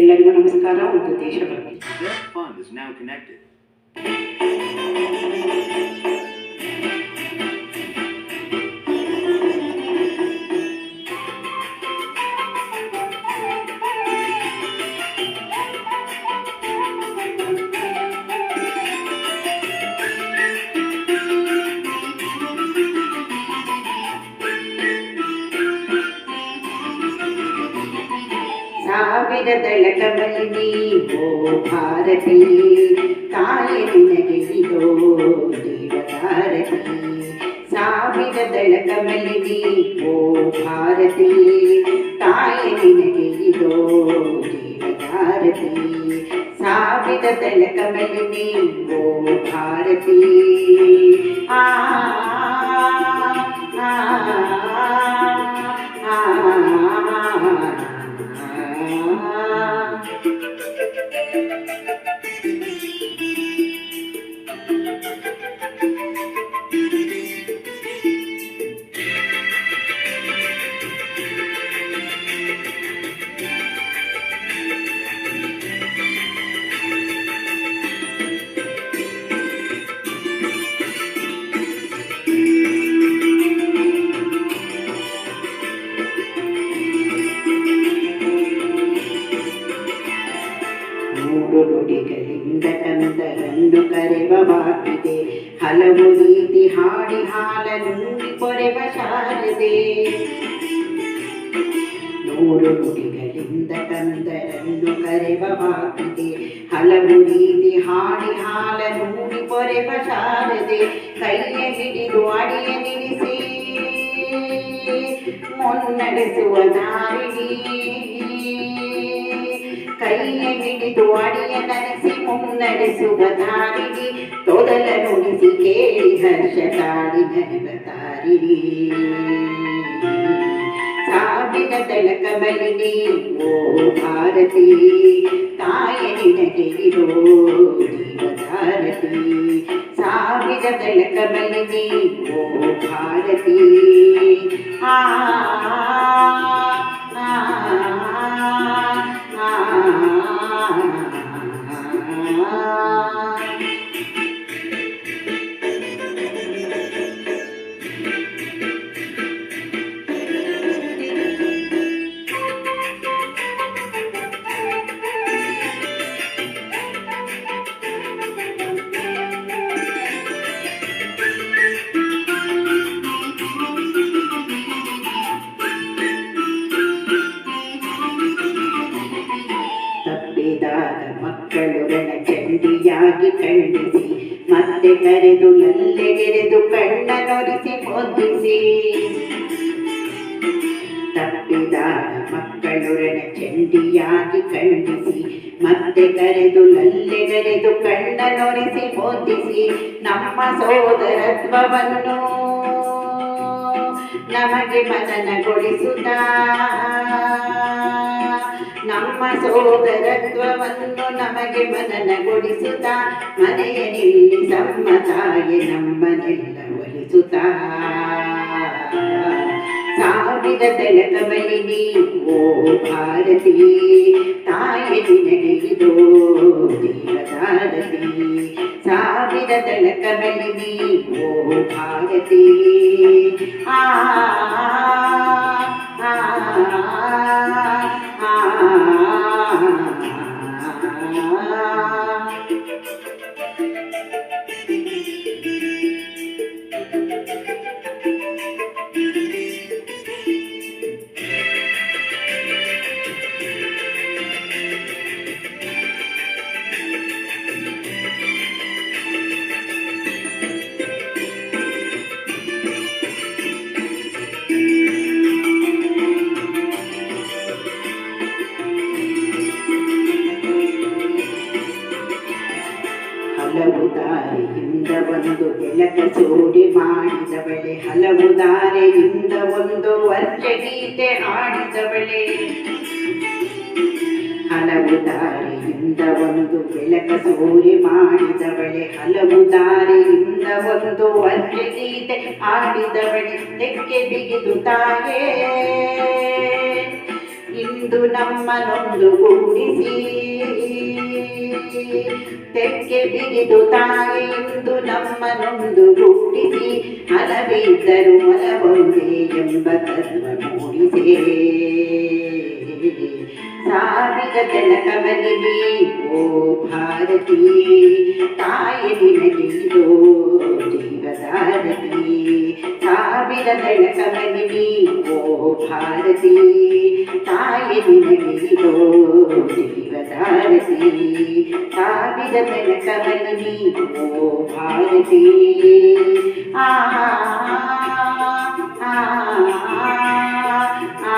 ಎಲ್ಲರಿಗೂ ನಮಸ್ಕಾರ ಮತ್ತು ದೇಶಭಕ್ತಿ Their fund is now connected. ಸಾವಿರ ದಳಕಮಲಿ ನೀವೋ ಭಾರತಿ ತಾಯಿ ನಿನಗೆ ಇದೋ ದೇವತಾರತಿ ಸಾವಿರ ದಳಕಮಲಿ ನೀವೋ ಭಾರತಿ ತಾಯಿ ನಿನಗೆ ಇದೋ ದೇವತಾರತಿ ಸಾವಿರ ದಳಕಮಲಿ ನೀವೋ ಭಾರತಿ ಆ ಆ, ಆ, ಕರೆವವಾಗಿದೆ ಹಲವು ರೀತಿ ಹಾಡಿ ಹಾಲ ನುಂಗಿ ಕೊರೆವ ಶಾರದೆ ನೂರು ನುಡಿಗಳಿಂದ ಕರೆವ ಮಾತಿದೆ ಹಲವು ರೀತಿ ಹಾಡಿ ಹಾಲ ನುಂಗಿ ಕೊರೆವ ಶಾರದೆ ಕೈಯ ಹಿಡಿದು ಅಡಿಯ ನಿಲ್ಲಿಸಿ. ಮುನ್ನಡೆಸುವ ದಾರಿಣಿ ಕೈಯ ಹಿಡಿದು ಅಡಿಯ ನಡೆಸಿ ధర్మం నడుసు ప్రధారిణి తొడలను నిసికేడి హర్షకారి ధనవతారిణి సాగిన తలక బలిని ఓ భారతి తాయని నగిరిలో భారతి సాగిన తలక బలిని ఓ భారతి. ఆ ಮಕ್ಕಳು ಬೆಳಕಡಿಯಾಗಿ ಖಂಡಿಸಿ ಮತ್ತೆ ಕರೆದು ಎಲ್ಲೆಗೆರೆದು ಕಣ್ಣನೊರೆಸಿ ಹೊಂದಿಸಿ ತಪ್ಪಿದಾರ ಮಕ್ಕಳೊರನ ಚಂಡಿಯಾಗಿ ಖಂಡಿಸಿ ಮತ್ತೆ ಕರೆದು ಲಲ್ಲೆಗರೆದು ಕಣ್ಣನೊರೆಸಿ ಹೊಂದಿಸಿ ನಮ್ಮ ಸೋದರತ್ವವನ್ನು ನಮಗೆ ಮನನಗೊಳಿಸುತ್ತಾ. ನಮ್ಮ ಸೋದರತ್ವವನ್ನು ನಮಗೆ ಮನನಗೊಳಿಸುತ್ತಾ ಮನೆಯ ನಿಲ್ಲಿ ಸಮ್ಮತಾಯಿ ನಮ್ಮನ್ನೆಲ್ಲ ಒಲಿಸುತ್ತಾ ಸಾವಿರ ತೆಲಕ ಬಲಿನಿ ಓ ಭಾರತಿ ತಾಯಿ ನಿನಗೆ ಇದೋ ದೇವದಾರತಿ ಸಾವಿರ ತೆಲಕ ಬಲಿನಿ ಓ ಭಾರತಿ ಆ ಆ, ಮಾಡಿದ ಚೋರಿ ಮಾಡಿದವಳೆ ಹಲವು ದಾರೆಯಿಂದ ಒಂದು ವರ್ಷ ಗೀತೆ ಹಾಡಿದವಳೆ ಹಲವು ದಾರಿಯಿಂದ ಒಂದು ಬೆಳಕ ಸೂರಿ ಮಾಡಿದವಳೆ ಹಲವು ದಾರಿಯಿಂದ ಒಂದು ವರ್ಷ ಗೀತೆ ಹಾಡಿದವಳೆ ತೆಕ್ಕೆ ಬಿಗಿದು ತಾಯೇ. ಇಂದು ನಮ್ಮನೊಂದು ಕೂಡಿಸಿ ತೆಕ್ಕೆ ಬಿಗಿದು ತಾಯಿ ಇಂದು ನಮ್ಮನೊಂದು ಕೂಡಿಸಿ ಹಲವಿದ್ದರು ಮಲವೊಂದೇ ಎಂಬ ತತ್ವ ಮೂಡಿಸೇ ಸಾವಿರ ಜನಕವನಿಗೆ ಓ ಭಾರತಿ ತಾಯಿ ನಿನಗಿದೋ ಜೀವಧಾರತಿ ಸಾವಿರ ಬೆಳಕವನಿಗೆ ಓ ಭಾರತಿ ತಾಯಿ ನಿನಗಿದೋ ಜೀವಧಾರತಿ ಸಾವಿರ ಬೆಳಕವನಿಗೆ ಓ ಭಾರತಿ ಆ ಆ, ಆ, ಆ